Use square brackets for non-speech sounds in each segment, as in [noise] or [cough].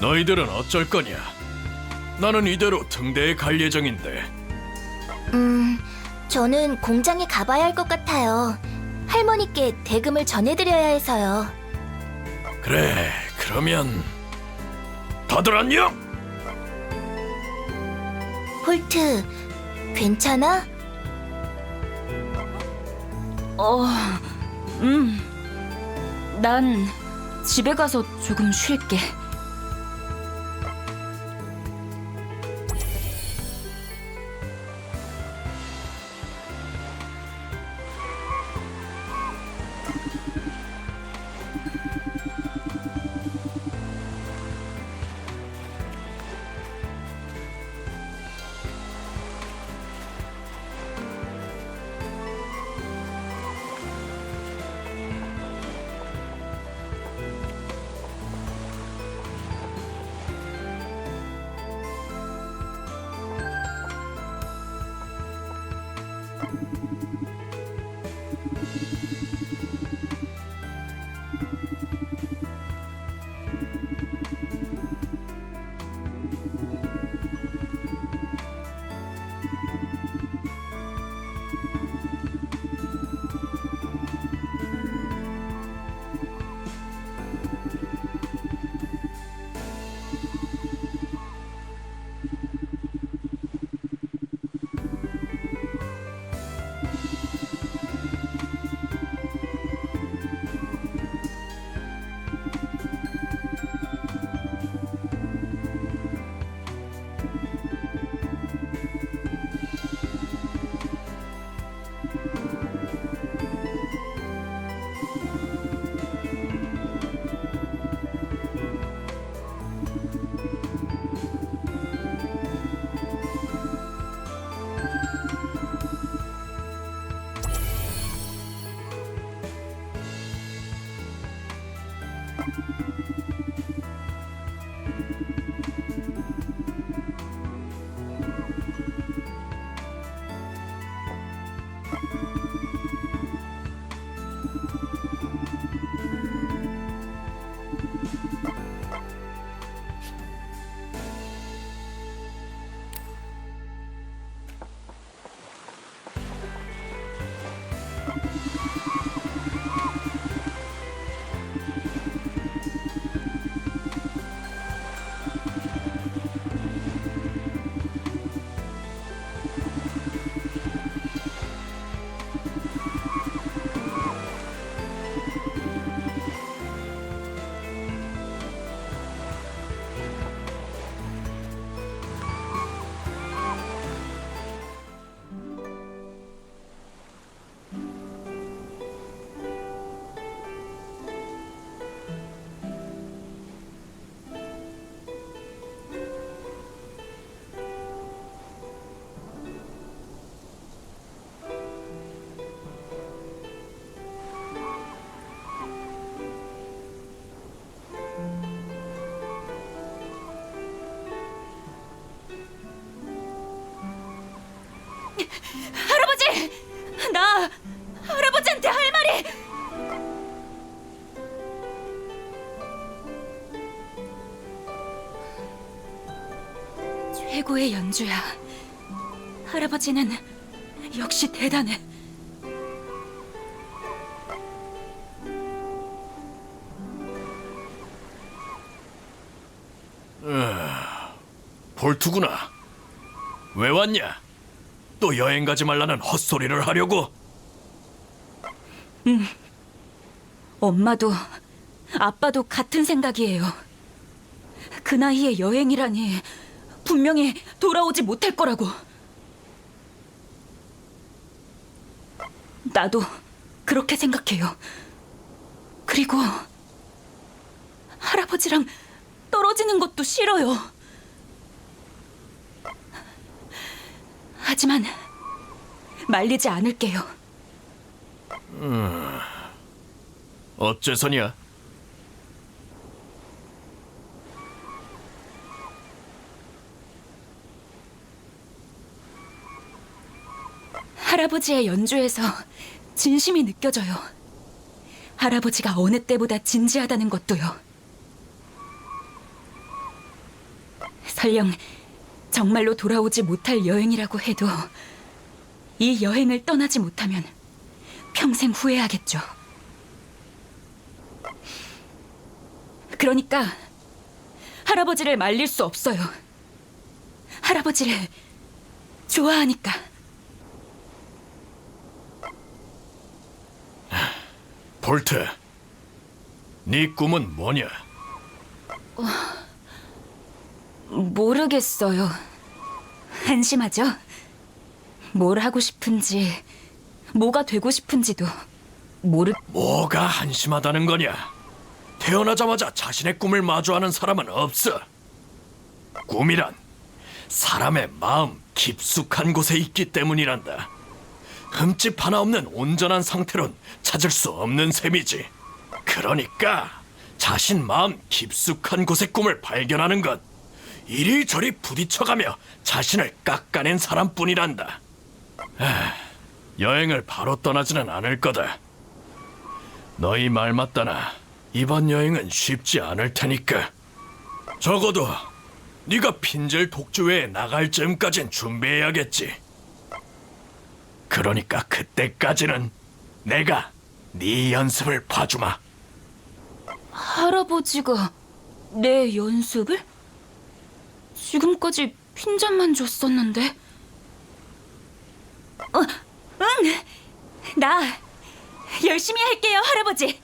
너희들은 어쩔 거냐? 나는 이대로 등대에 갈 예정인데 음, 저는 공장에 가봐야 할 것 같아요. 할머니께 대금을 전해드려야 해서요. 그래 그러면 다들 안녕? 홀트, 괜찮아? 어, 음. 난 집에 가서 조금 쉴게. Thank you. 할아버지! 나 할아버지한테 할 말이! 최고의 연주야. 할아버지는 역시 대단해. 볼투구나 왜 왔냐? 또 여행 가지 말라는 헛소리를 하려고? 엄마도 아빠도 같은 생각이에요. 그 나이에 여행이라니 분명히 돌아오지 못할 거라고. 나도 그렇게 생각해요. 그리고 할아버지랑 떨어지는 것도 싫어요. 하지만 말리지 않을게요. 어째서냐? 할아버지의 연주에서 진심이 느껴져요. 할아버지가 어느 때보다 진지하다는 것도요. 설령 정말로 돌아오지 못할 여행이라고 해도 이 여행을 떠나지 못하면 평생 후회하겠죠. 그러니까 할아버지를 말릴 수 없어요. 할아버지를 좋아하니까. 볼트, 네 꿈은 뭐냐? 모르겠어요. 한심하죠? 뭘 하고 싶은지, 뭐가 되고 싶은지도 모르. 뭐가 한심하다는 거냐? 태어나자마자 자신의 꿈을 마주하는 사람은 없어. 꿈이란 사람의 마음 깊숙한 곳에 있기 때문이란다. 흠집 하나 없는 온전한 상태론 찾을 수 없는 셈이지. 그러니까 자신 마음 깊숙한 곳의 꿈을 발견하는 것 이리저리 부딪혀가며 자신을 깎아낸 사람뿐이란다. 아, 여행을 바로 떠나지는 않을 거다. 너희 말 맞다나 이번 여행은 쉽지 않을 테니까 적어도 네가 핀젤 독주회에 나갈 즈음까진 준비해야겠지. 그러니까 그때까지는 내가 네 연습을 봐주마. 할아버지가 내 연습을? 지금까지 핀잔만 줬었는데. 어, 응! 나 열심히 할게요, 할아버지!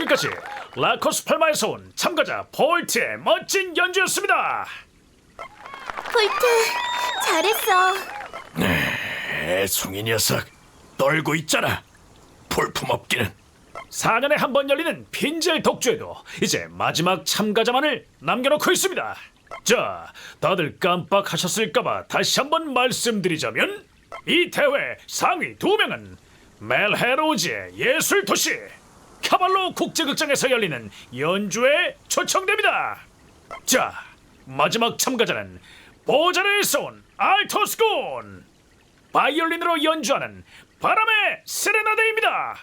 여기까지 라코스 팔마에서 온 참가자 볼트의 멋진 연주였습니다. 폴트, 잘했어. 애송이 녀석 떨고 있잖아. 볼품없기는 4년에 한 번 열리는 핀젤 독주에도 이제 마지막 참가자만을 남겨놓고 있습니다. 자, 다들 깜빡하셨을까봐 다시 한번 말씀드리자면 이 대회 상위 두 명은 멜헤로즈의 예술 도시 카발로 국제극장에서 열리는 연주에 초청됩니다. 자, 마지막 참가자는 보자를 쏜 알토스콘 바이올린으로 연주하는 바람의 세레나데입니다.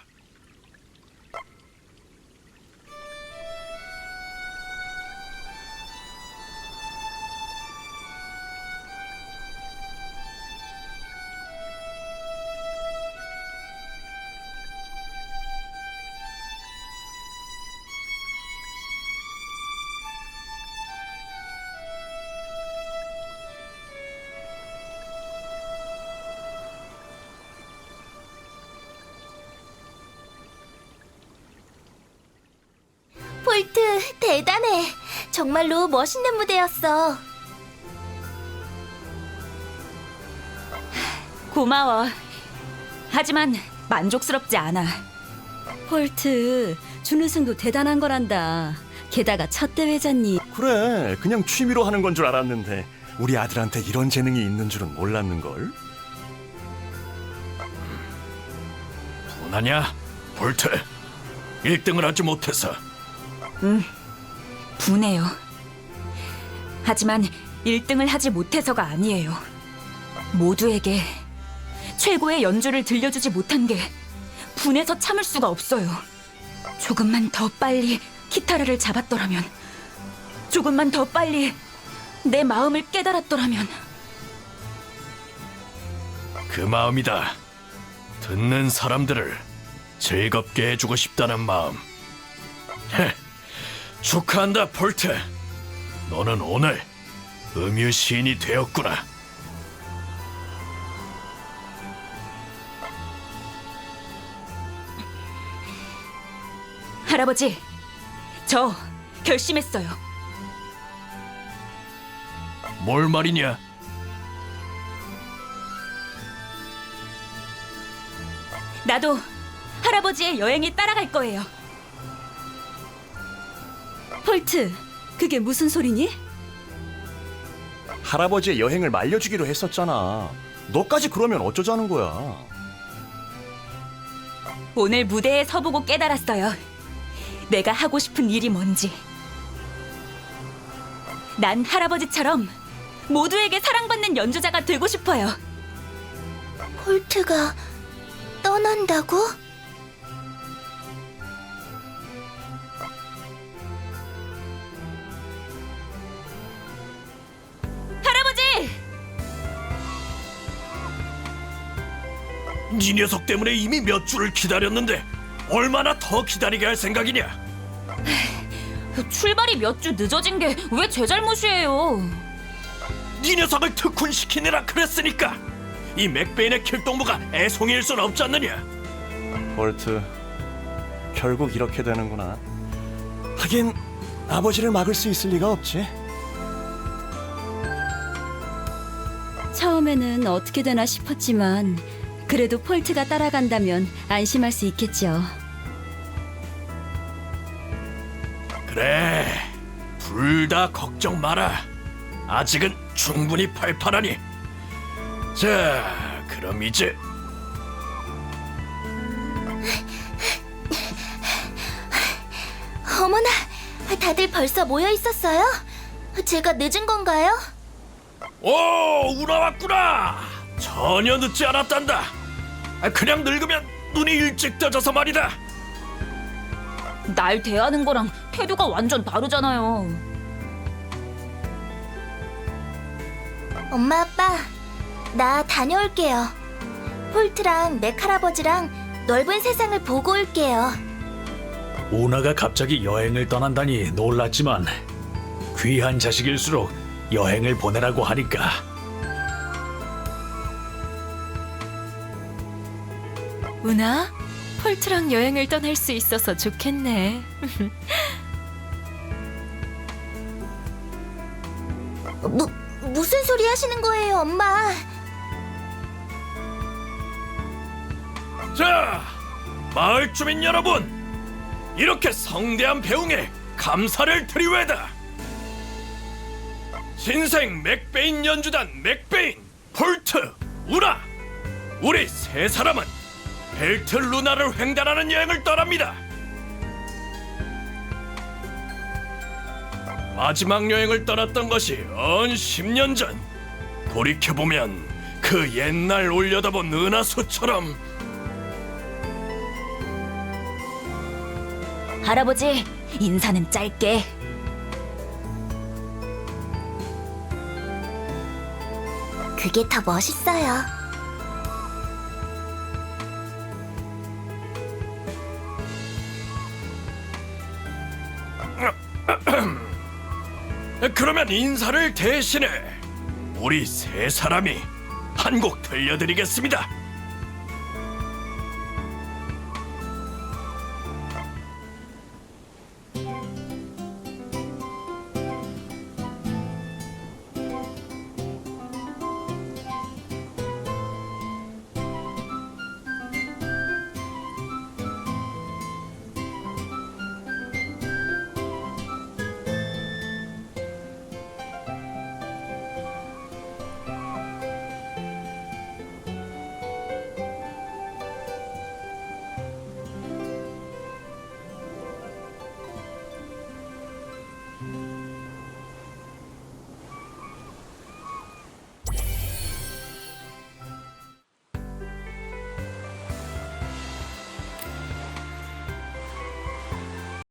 대단해. 정말로 멋있는 무대였어. 고마워. 하지만 만족스럽지 않아. 폴트, 준우승도 대단한 거란다. 게다가 첫 대회잖니. 그래, 그냥 취미로 하는 건 줄 알았는데 우리 아들한테 이런 재능이 있는 줄은 몰랐는 걸. 분하냐? 볼트 1등을 하지 못해서 분해요. 하지만 1등을 하지 못해서가 아니에요. 모두에게 최고의 연주를 들려주지 못한 게 분해서 참을 수가 없어요. 조금만 더 빨리 기타르를 잡았더라면, 조금만 더 빨리 내 마음을 깨달았더라면, 그 마음이다. 듣는 사람들을 즐겁게 해주고 싶다는 마음. 헤, 축하한다, 폴트. 너는 오늘 음유 시인이 되었구나. 할아버지, 저 결심했어요. 뭘 말이냐? 나도 할아버지의 여행에 따라갈 거예요. 폴트, 그게 무슨 소리니? 할아버지의 여행을 말려주기로 했었잖아. 너까지 그러면 어쩌자는 거야? 오늘 무대에 서보고 깨달았어요. 내가 하고 싶은 일이 뭔지. 난 할아버지처럼 모두에게 사랑받는 연주자가 되고 싶어요. 폴트가 떠난다고? 네 녀석 때문에 이미 몇 주를 기다렸는데 얼마나 더 기다리게 할 생각이냐? 출발이 몇 주 늦어진 게 왜 제 잘못이에요? 네 녀석을 특훈시키느라 그랬으니까 이 맥베인의 킬동무가 애송이일 순 없지 않느냐? 볼트, 결국 이렇게 되는구나. 하긴 아버지를 막을 수 있을 리가 없지. 처음에는 어떻게 되나 싶었지만 그래도 폴트가 따라간다면 안심할 수 있겠죠. 그래, 둘 다 걱정 마라. 아직은 충분히 팔팔하니. 자, 그럼 이제 어머나, 다들 벌써 모여 있었어요? 제가 늦은 건가요? 오, 우나 왔구나. 전혀 늦지 않았단다. 아, 그냥 늙으면 눈이 일찍 떠져서 말이다. 날 대하는 거랑 태도가 완전 다르잖아요. 엄마, 아빠, 나 다녀올게요. 폴트랑 맥 할아버지랑 넓은 세상을 보고 올게요. 오나가 갑자기 여행을 떠난다니 놀랐지만 귀한 자식일수록 여행을 보내라고 하니까 우나, 폴트랑 여행을 떠날 수 있어서 좋겠네. [laughs] 무, 무슨 소리 하시는 거예요, 엄마? 자, 마을 주민 여러분, 이렇게 성대한 배웅에 감사를 드리외다. 신생 맥베인 연주단 맥베인, 폴트, 우나, 우리 세 사람은 벨트 루나를 횡단하는 여행을 떠납니다. 마지막 여행을 떠났던 것이 언 10년 전. 돌이켜보면 그 옛날 올려다본 은하수처럼 할아버지, 인사는 짧게. 그게 더 멋있어요. 그러면 인사를 대신해 우리 세 사람이 한 곡 들려드리겠습니다.